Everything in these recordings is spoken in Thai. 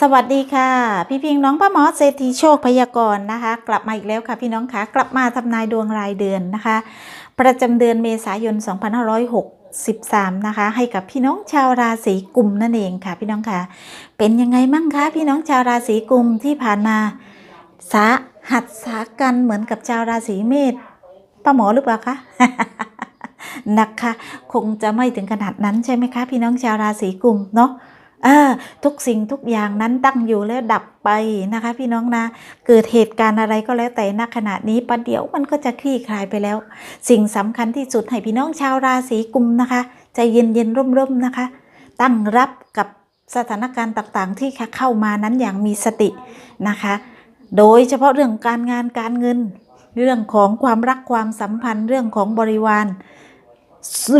สวัสดีค่ะ พี่พิงน้องป้าหมอเศรษฐีโชคพยากรณ์นะคะ กลับมาอีกแล้วค่ะพี่น้องคะกลับมาทำนายดวงรายเดือนนะคะ ประจำเดือนเมษายน 2563 นะคะ ให้กับพี่น้องชาวราศีกุมนั่นเองค่ะ พี่น้องคะเป็นยังไงมั่งคะพี่น้องชาวราศีกุมที่ผ่านมาสาหัสสากันเหมือนกับชาวราศีเมษป้าหมอหรือเปล่าคะนะคะ คงจะไม่ถึงขนาดนั้นใช่ไหมคะ พี่น้องชาวราศีกุมเนาะ ออทุกสิ่งทุกอย่างนั้นตั้งอยู่แล้วดับไปนะคะ พี่น้องนะ เกิดเหตุการณ์อะไรก็แล้วแต่ณขณะนี้ประเดี๋ยวมันก็จะคลี่คลายไปแล้ว สิ่งสำคัญที่สุดให้พี่น้องชาวราศีกุมนะคะใจเย็นๆร่มๆนะคะ ตั้งรับกับสถานการณ์ต่างๆ ที่เข้ามานั้นอย่างมีสตินะคะ โดยเฉพาะเรื่องการงานการเงิน เรื่องของความรักความสัมพันธ์ เรื่องของบริวาร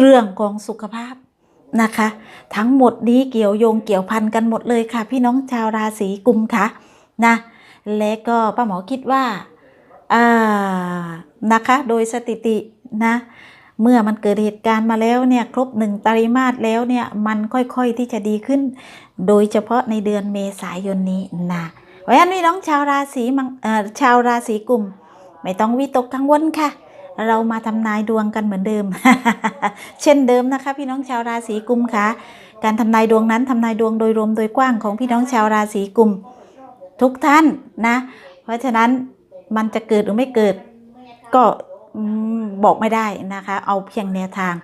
เรื่องของสุขภาพ นะคะ ทั้งหมดนี้เกี่ยวโยงเกี่ยวพันกันหมดเลยค่ะ พี่น้องชาวราศีกุมค่ะนะและก็ป้าหมอคิดว่าอ่านะคะโดยสถิตินะเมื่อมันเกิดเหตุการณ์มาแล้วเนี่ยครบหนึ่งไตรมาสแล้วเนี่ยมันค่อยๆที่จะดีขึ้น โดยเฉพาะในเดือนเมษายนนี้นะเพราะฉะนั้นพี่น้องชาวราศีมังชาวราศีกุม ไม่ต้องวิตกกังวลค่ะ เรามาทำนายดวงกันเหมือนเดิม เช่นเดิมนะคะ พี่น้องชาวราศีกุมค่ะ การทำนายดวงนั้นทำนายดวงโดยรวมโดยกว้างของพี่น้องชาวราศีกุม ทุกท่านนะ เพราะฉะนั้นมันจะเกิดหรือไม่เกิด ก็บอกไม่ได้นะคะ เอาเพียงแนวทาง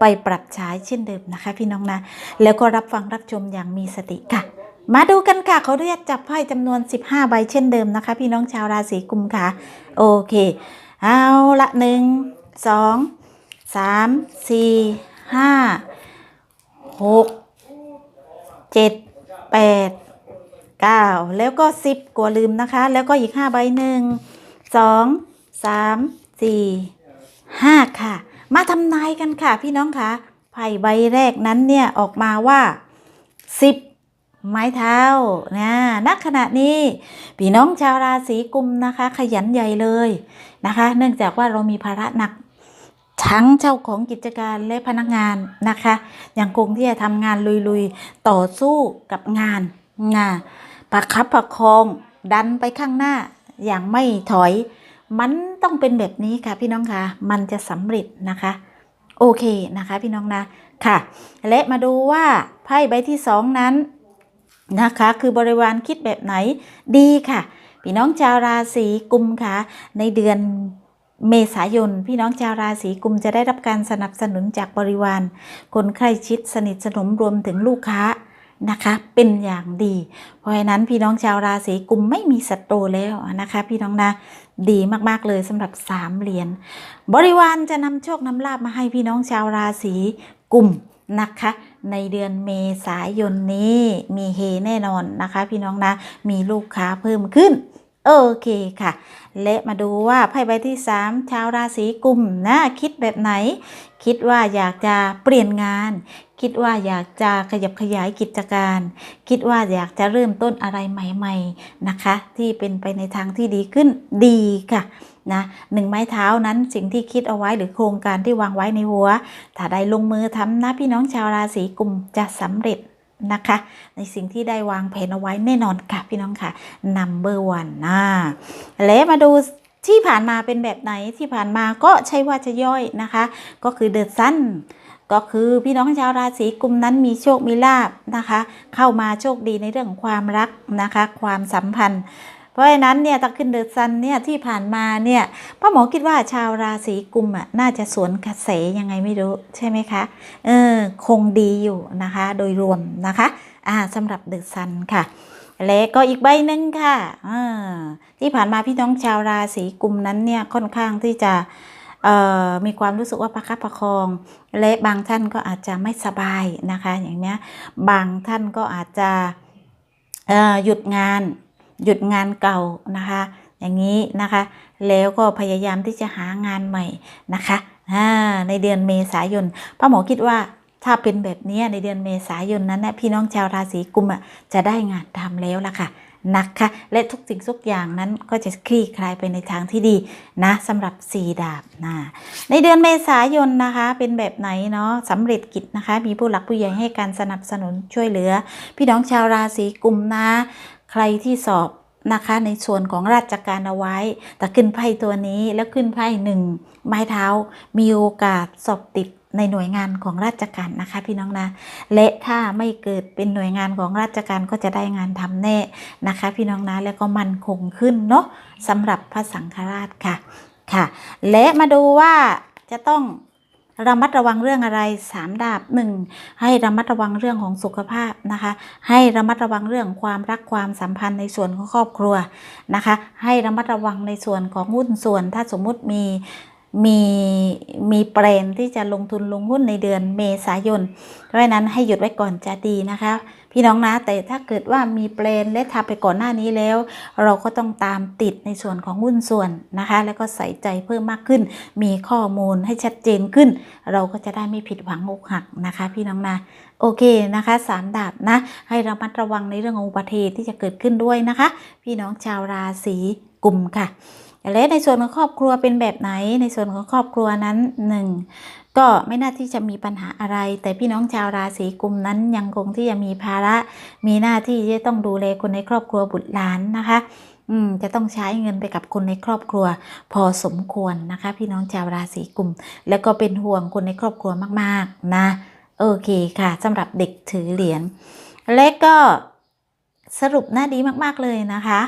ไปปรับใช้เช่นเดิมนะคะ พี่น้องนะ แล้วก็รับฟังรับชมอย่างมีสติค่ะมาดูกันค่ะเขาเรียกจับไพ่จำนวน 15 ใบเช่นเดิมนะคะ พี่น้องชาวราศีกุมค่ะ โอเค เอาละหนึ่งสองสามสี่ห้าหกเจ็ดแปดเก้าแล้วก็สิบกว่าลืมนะคะ แล้วก็อีกห้าใบหนึ่งสองสามสี่ห้าค่ะ มาทำนายกันค่ะพี่น้องคะไพ่ใบแรกนั้นเนี่ยออกมาว่าสิบไม้เท้านะณขณะนี้ พี่น้องชาวราศีกุมนะคะ ขยันใหญ่เลย นะคะ เนื่องจากว่าเรามีภาระหนักทั้งเจ้าของกิจการและพนักงานนะคะยังคงที่จะทำงานลุยๆ ต่อสู้กับงานนะประคับประคองดันไปข้างหน้าอย่างไม่ถอย มันต้องเป็นแบบนี้ค่ะพี่น้องคะมันจะสำเร็จนะคะ โอเคนะคะพี่น้องนะค่ะ และมาดูว่าไพ่ใบที่สองนั้นนะคะ คือบริวารคิดแบบไหนดีค่ะ พี่น้องชาวราศีกุมค่ะในเดือนเมษายน พี่น้องชาวราศีกุมจะได้รับการสนับสนุนจากบริวาร คนใกล้ชิดสนิทสนมรวมถึงลูกค้านะคะเป็นอย่างดี เพราะฉะนั้นพี่น้องชาวราศีกุมไม่มีศัตรูแล้วนะคะ พี่น้องนะดีมากๆเลยสำหรับสามเหรียญบริวารจะนำโชคนำลาบมาให้พี่น้องชาวราศีกุมนะคะ ในเดือนเมษายนนี้มีเฮแน่นอนนะคะ พี่น้องนะ มีลูกค้าเพิ่มขึ้น โอเคค่ะ และมาดูว่าไพ่ใบที่ 3 ชาวราศีกุมนะ คิดแบบไหน คิดว่าอยากจะเปลี่ยนงาน คิดว่าอยากจะขยับขยายกิจการ คิดว่าอยากจะเริ่มต้นอะไรใหม่ ๆนะคะ ที่เป็นไปในทางที่ดีขึ้นดีค่ะนะหนึ่งไม้เท้านั้นสิ่งที่คิดเอาไว้หรือโครงการที่วางไว้ในหัว ถ้าได้ลงมือทำนะพี่น้องชาวราศีกุมจะสำเร็จนะคะ ในสิ่งที่ได้วางแผนเอาไว้แน่นอนค่ะพี่น้องค่ะ number one นะและมาดูที่ผ่านมาเป็นแบบไหนที่ผ่านมาก็ใช่ว่าจะย่อยนะคะ ก็คือเดือดสั้นก็คือพี่น้องชาวราศีกุมนั้นมีโชคมีลาบนะคะ เข้ามาโชคดีในเรื่องของความรักนะคะ ความสัมพันธ์ เพราะฉะนั้นเนี่ยถ้าขึ้นเดือดซันเนี่ยที่ผ่านมาเนี่ยป้าหมอคิดว่าชาวราศีกุมอะน่าจะสวนกระแสยังไงไม่รู้ใช่ไหมคะเออคงดีอยู่นะคะ โดยรวมนะคะอ่าสำหรับเดือดซันค่ะและก็อีกใบหนึ่งค่ะอที่ผ่านมาพี่น้องชาวราศีกุมนั้นเนี่ยค่อนข้างที่จะเอ่อมีความรู้สึกว่าประคับประคอง และบางท่านก็อาจจะไม่สบายนะคะ อย่างเนี้ยบางท่านก็อาจจะเอ่อหยุดงาน หยุดงานเก่านะคะ อย่างนี้นะคะ แล้วก็พยายามที่จะหางานใหม่นะคะในเดือนเมษายนป้าหมอคิดว่าถ้าเป็นแบบนี้ในเดือนเมษายนนั้นนะพี่น้องชาวราศีกุมอะจะได้งานทำแล้วล่ะค่ะนะคะและทุกสิ่งทุกอย่างนั้นก็จะคลี่คลายไปในทางที่ดีนะสำหรับสีดาบนะในเดือนเมษายนนะคะ เป็นแบบไหนเนาะสำเร็จกิจนะคะ มีผู้หลักผู้ใหญ่ให้การสนับสนุนช่วยเหลือ พี่น้องชาวราศีกุมนะ ใครที่สอบนะคะในส่วนของราชการเอาไว้ แต่ขึ้นไพ่ตัวนี้แล้วขึ้นไพ่หนึ่งไม้เท้า มีโอกาสสอบติดในหน่วยงานของราชการนะคะ พี่น้องนะ และถ้าไม่เกิดเป็นหน่วยงานของราชการก็จะได้งานทำแน่นะคะ พี่น้องนะแล้วก็มันคงขึ้นเนาะสำหรับพระสังฆราชค่ะค่ะ และมาดูว่าจะต้อง ระมัดระวังเรื่องอะไรสามดาบหนึ่งให้ระมัดระวังเรื่องของสุขภาพนะคะ ให้ระมัดระวังเรื่องความรักความสัมพันธ์ในส่วนของครอบครัวนะคะ ให้ระมัดระวังในส่วนของหุ้นส่วนถ้าสมมุติมี มีมีเปรนที่จะลงทุนลงหุ้นในเดือนเมษายน เพราะฉะนั้นให้หยุดไว้ก่อนจะดีนะคะ พี่น้องนะแต่ถ้าเกิดว่ามีเปลนและทำไปก่อนหน้านี้แล้ว เราก็ต้องตามติดในส่วนของหุ้นส่วนนะคะ แล้วก็ใส่ใจเพิ่มมากขึ้น มีข้อมูลให้ชัดเจนขึ้น เราก็จะได้ไม่ผิดหวังอกหักนะคะ พี่น้องนะโอเคนะคะสามดาบนะ ให้ระมัดระวังในเรื่องของอุบัติเหตุที่จะเกิดขึ้นด้วยนะคะ พี่น้องชาวราศีกุมค่ะ และในส่วนของครอบครัวเป็นแบบไหน ในส่วนของครอบครัวนั้นหนึ่งก็ไม่น่าที่จะมีปัญหาอะไร แต่พี่น้องชาวราศีกุมนั้นยังคงที่จะมีภาระ มีหน้าที่ที่จะต้องดูแลคนในครอบครัวบุตรหลานนะคะอืมจะต้องใช้เงินไปกับคนในครอบครัวพอสมควรนะคะ พี่น้องชาวราศีกุม แล้วก็เป็นห่วงคนในครอบครัวมากๆนะโอเคค่ะสำหรับเด็กถือเหรียญและก็สรุปน้าดีมากๆเลยนะคะ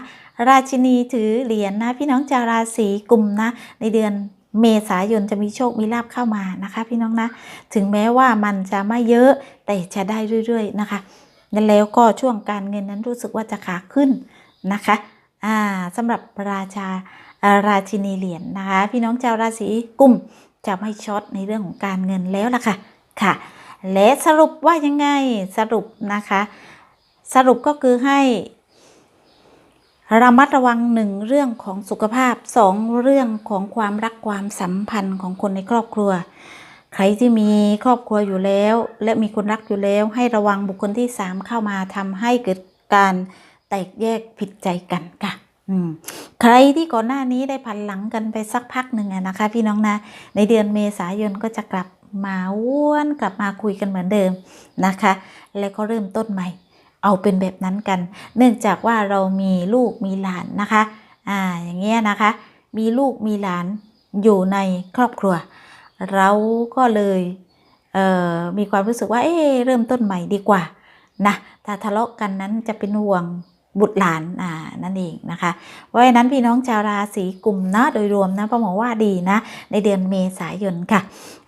ราชินีถือเหรียญนะพี่น้องชาวราศีกุมนะ ในเดือนเมษายนจะมีโชค มีลาบเข้ามานะคะ พี่น้องนะ ถึงแม้ว่ามันจะไม่เยอะแต่จะได้เรื่อยๆนะคะแล้วก็ช่วงการเงินนั้นรู้สึกว่าจะขาขึ้นนะคะอ่าสำหรับราชาราชินีเหรียญนะคะ พี่น้องชาวราศีกุมจะไม่ช็อตในเรื่องของการเงินแล้วล่ะค่ะค่ะ และสรุปว่ายังไงสรุปนะคะ สรุปก็คือให้ ระมัดระวังหนึ่งเรื่องของสุขภาพสองเรื่องของความรักความสัมพันธ์ของคนในครอบครัว ใครที่มีครอบครัวอยู่แล้ว และมีคนรักอยู่แล้ว ให้ระวังบุคคลที่สามเข้ามาทำให้เกิดการแตกแยกผิดใจกันค่ะใครที่ก่อนหน้านี้ได้พันหลังกันไปสักพักหนึ่งนะคะ พี่น้องนะ ในเดือนเมษายนก็จะกลับมาว้วนกลับมาคุยกันเหมือนเดิมนะคะ แล้วก็เริ่มต้นใหม่ เอาเป็นแบบนั้นกัน เนื่องจากว่าเรามีลูกมีหลานนะคะ อ่า อย่างเงี้ยนะคะ มีลูกมีหลานอยู่ในครอบครัว เราก็เลยเมีความรู้สึกว่า เอ๊เริ่มต้นใหม่ดีกว่า นะ ถ้าทะเลาะกันนั้นจะเป็นห่วง บุตรหลานอ่านั่นเองนะคะเพราะฉะนั้นพี่น้องชาวราศีกลุ่มนะโดยรวมนะป้าหมอว่าดีนะ ในเดือนเมษายนค่ะ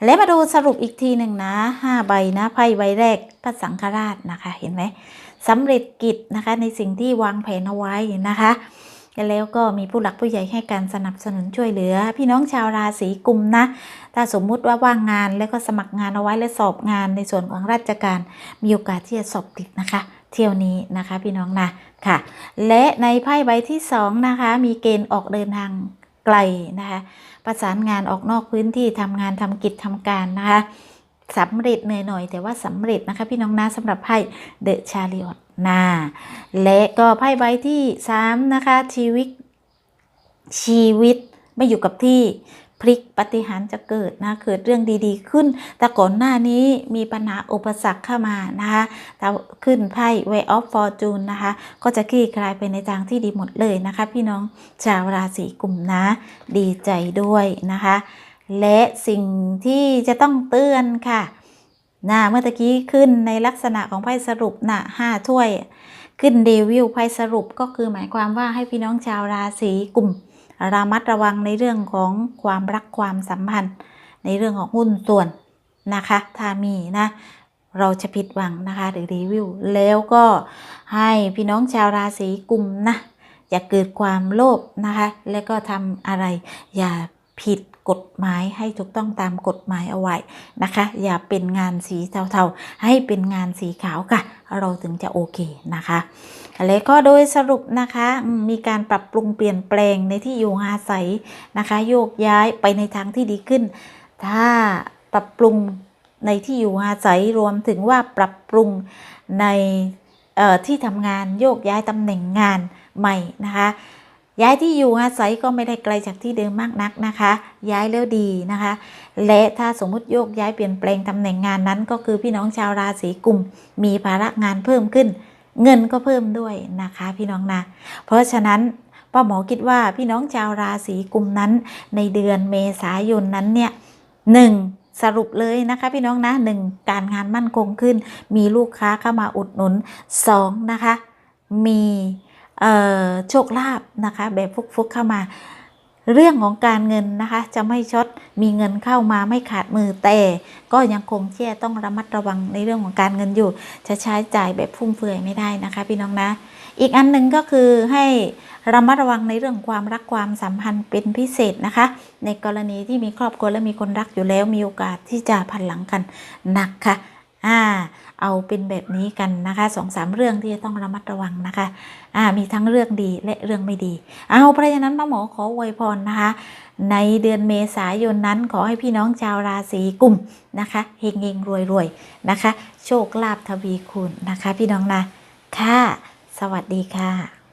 และมาดูสรุปอีกทีหนึ่งนะห้าใบนะไพ่ใบแรกพระสังฆราชนะคะเห็นไหมสำเร็จกิจนะคะในสิ่งที่วางแผนเอาไว้นะคะแล้วก็มีผู้หลักผู้ใหญ่ให้การสนับสนุนช่วยเหลือ พี่น้องชาวราศีกุมนะ ถ้าสมมุติว่าว่างงานแล้วก็สมัครงานเอาไว้และสอบงานในส่วนของราชการมีโอกาสที่จะสอบติดนะคะ เที่ยวนี้นะคะพี่น้องนะค่ะ และในไพ่ใบที่สองนะคะมีเกณฑ์ออกเดินทางไกลนะคะประสานงานออกนอกพื้นที่ทำงานทำกิจทำการนะคะสำเร็จเหนื่อยหน่อยแต่ว่าสำเร็จนะคะพี่น้องนะสำหรับไพ่เดอะชาริอตนะและก็ไพ่ใบที่สามนะคะ ชีวิตชีวิตไม่อยู่กับที่ พลิกปฏิหารจะเกิดนะเกิดเรื่องดีๆ ขึ้น แต่ก่อนหน้านี้มีปัญหาอุปสรรคเข้ามานะคะแต่ขึ้นไพ่ Way of Fortune นะคะ ก็จะคลี่คลายไปในทางที่ดีหมดเลยนะคะ พี่น้องชาวราศีกุมนะ ดีใจด้วยนะคะ และสิ่งที่จะต้องเตือนค่ะนะเมื่อตะกี้ขึ้นในลักษณะของไพ่สรุปนะห้าถ้วย ขึ้นเดวิลไพ่สรุปก็คือหมายความว่าให้พี่น้องชาวราศีกุม ระมัดระวังในเรื่องของความรักความสัมพันธ์ ในเรื่องของหุ้นส่วนนะคะ ถ้ามีนะเราจะผิดหวังนะคะหรือรีวิว แล้วก็ให้พี่น้องชาวราศีกุมนะอย่าเกิดความโลภนะคะ แล้วก็ทำอะไรอย่าผิด กฎหมายให้ถูกต้องตามกฎหมายเอาไว้นะคะ อย่าเป็นงานสีเทาๆ ให้เป็นงานสีขาวค่ะ เราถึงจะโอเคนะคะและก็โดยสรุปนะคะมีการปรับปรุงเปลี่ยนแปลงในที่อยู่อาศัยนะคะ โยกย้ายไปในทางที่ดีขึ้น ถ้าปรับปรุงในที่อยู่อาศัยรวมถึงว่าปรับปรุงในที่ทำงานโยกย้ายตำแหน่งงานใหม่นะคะ ย้ายที่อยู่อาศัยก็ไม่ได้ไกลจากที่เดิมมากนักนะคะ ย้ายแล้วดีนะคะ และถ้าสมมุติโยกย้ายเปลี่ยนแปลงตำแหน่งงานนั้น ก็คือพี่น้องชาวราศีกุมมีภาระงานเพิ่มขึ้น เงินก็เพิ่มด้วยนะคะ พี่น้องนะ เพราะฉะนั้นป้าหมอคิดว่าพี่น้องชาวราศีกุมนั้น ในเดือนเมษายนนั้นเนี่ยหนึ่งสรุปเลยนะคะพี่น้องนะหนึ่งการงานมั่นคงขึ้น มีลูกค้าเข้ามาอุดหนุนสองนะคะ มี โชคลาภนะคะ แบบฟุกๆเข้ามา เรื่องของการเงินนะคะ จะไม่ช็อตมีเงินเข้ามาไม่ขาดมือแต่ ก็ยังคงแค่ต้องระมัดระวังในเรื่องของการเงินอยู่ จะใช้จ่ายแบบฟุ่มเฟือยไม่ได้นะคะ พี่น้องนะ อีกอันหนึ่งก็คือให้ระมัดระวังในเรื่องความรักความสัมพันธ์เป็นพิเศษนะคะ ในกรณีที่มีครอบครัวและมีคนรักอยู่แล้วมีโอกาสที่จะพันหลังกันหนักค่ะ อ่าเอาเป็นแบบนี้กันนะคะสองสามเรื่องที่จะต้องระมัดระวังนะคะอ่ามีทั้งเรื่องดีและเรื่องไม่ดี เอาเพราะฉะนั้นป้าหมอขออวยพรนะคะ ในเดือนเมษายนนั้นขอให้พี่น้องชาวราศีกุมนะคะเฮงเฮงรวยรวยๆนะคะ โชคลาภทวีคูณนะคะ พี่น้องนะค่ะสวัสดีค่ะ